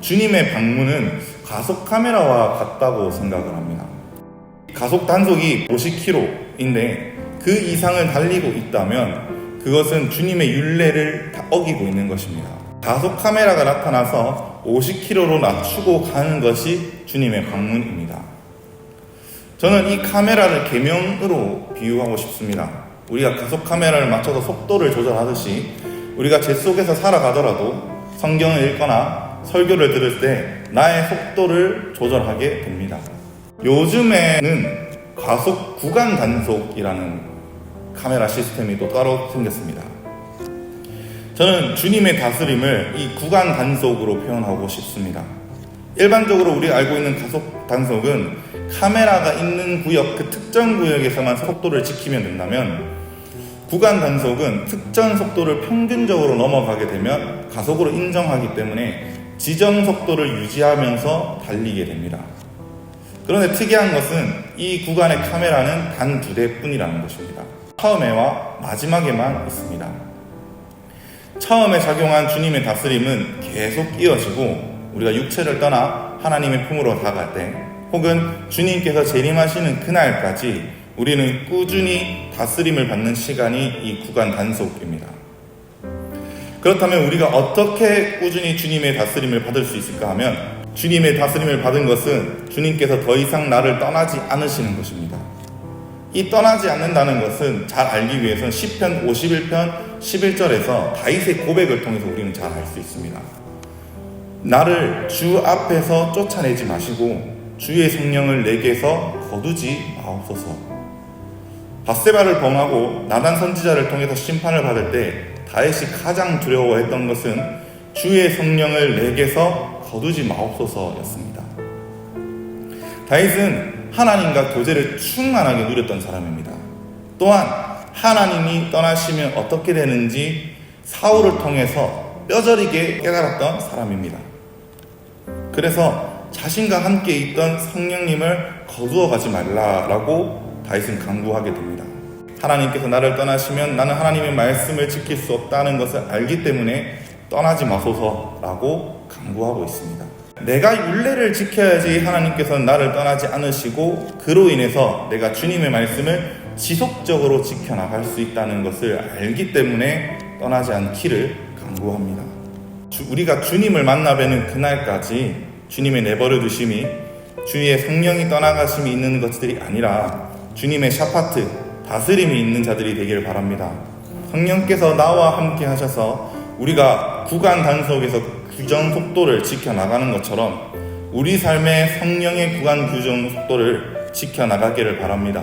주님의 방문은 가속 카메라와 같다고 생각을 합니다. 가속 단속이 50km인데 그 이상을 달리고 있다면 그것은 주님의 윤례를 다 어기고 있는 것입니다. 가속 카메라가 나타나서 50km로 낮추고 가는 것이 주님의 방문입니다. 저는 이 카메라를 계명으로 비유하고 싶습니다. 우리가 가속 카메라를 맞춰서 속도를 조절하듯이 우리가 제 속에서 살아가더라도 성경을 읽거나 설교를 들을 때 나의 속도를 조절하게 됩니다. 요즘에는 과속 구간 단속이라는 카메라 시스템이 또 따로 생겼습니다. 저는 주님의 다스림을 이 구간 단속으로 표현하고 싶습니다. 일반적으로 우리가 알고 있는 가속 단속은 카메라가 있는 구역, 그 특정 구역에서만 속도를 지키면 된다면 구간 단속은 특정 속도를 평균적으로 넘어가게 되면 가속으로 인정하기 때문에 지정 속도를 유지하면서 달리게 됩니다. 그런데 특이한 것은 이 구간의 카메라는 단 두 대뿐이라는 것입니다. 처음에와 마지막에만 있습니다. 처음에 작용한 주님의 다스림은 계속 이어지고 우리가 육체를 떠나 하나님의 품으로 다가갈 때 혹은 주님께서 재림하시는 그날까지 우리는 꾸준히 다스림을 받는 시간이 이 구간 단속입니다. 그렇다면 우리가 어떻게 꾸준히 주님의 다스림을 받을 수 있을까 하면 주님의 다스림을 받은 것은 주님께서 더 이상 나를 떠나지 않으시는 것입니다. 이 떠나지 않는다는 것은 잘 알기 위해서는 10편 51편 11절에서 다윗의 고백을 통해서 우리는 잘 알 수 있습니다. 나를 주 앞에서 쫓아내지 마시고 주의 성령을 내게서 거두지 마옵소서. 바세바를 범하고 나단 선지자를 통해서 심판을 받을 때 다윗이 가장 두려워했던 것은 주의 성령을 내게서 거두지 마옵소서였습니다. 다윗은 하나님과 교제를 충만하게 누렸던 사람입니다. 또한 하나님이 떠나시면 어떻게 되는지 사울을 통해서 뼈저리게 깨달았던 사람입니다. 그래서 자신과 함께 있던 성령님을 거두어 가지 말라라고 다윗은 강구하게 됩니다. 하나님께서 나를 떠나시면 나는 하나님의 말씀을 지킬 수 없다는 것을 알기 때문에 떠나지 마소서라고 강구하고 있습니다. 내가 윤례를 지켜야지 하나님께서는 나를 떠나지 않으시고 그로 인해서 내가 주님의 말씀을 지속적으로 지켜나갈 수 있다는 것을 알기 때문에 떠나지 않기를 강구합니다. 주- 우리가 주님을 만나 뵈는 그날까지 주님의 내버려 두심이 주의 성령이 떠나가심이 있는 것들이 아니라 주님의 샤파트 다스림이 있는 자들이 되기를 바랍니다. 성령께서 나와 함께 하셔서 우리가 구간 단속에서 규정 속도를 지켜 나가는 것처럼 우리 삶의 성령의 구간 규정 속도를 지켜 나가기를 바랍니다.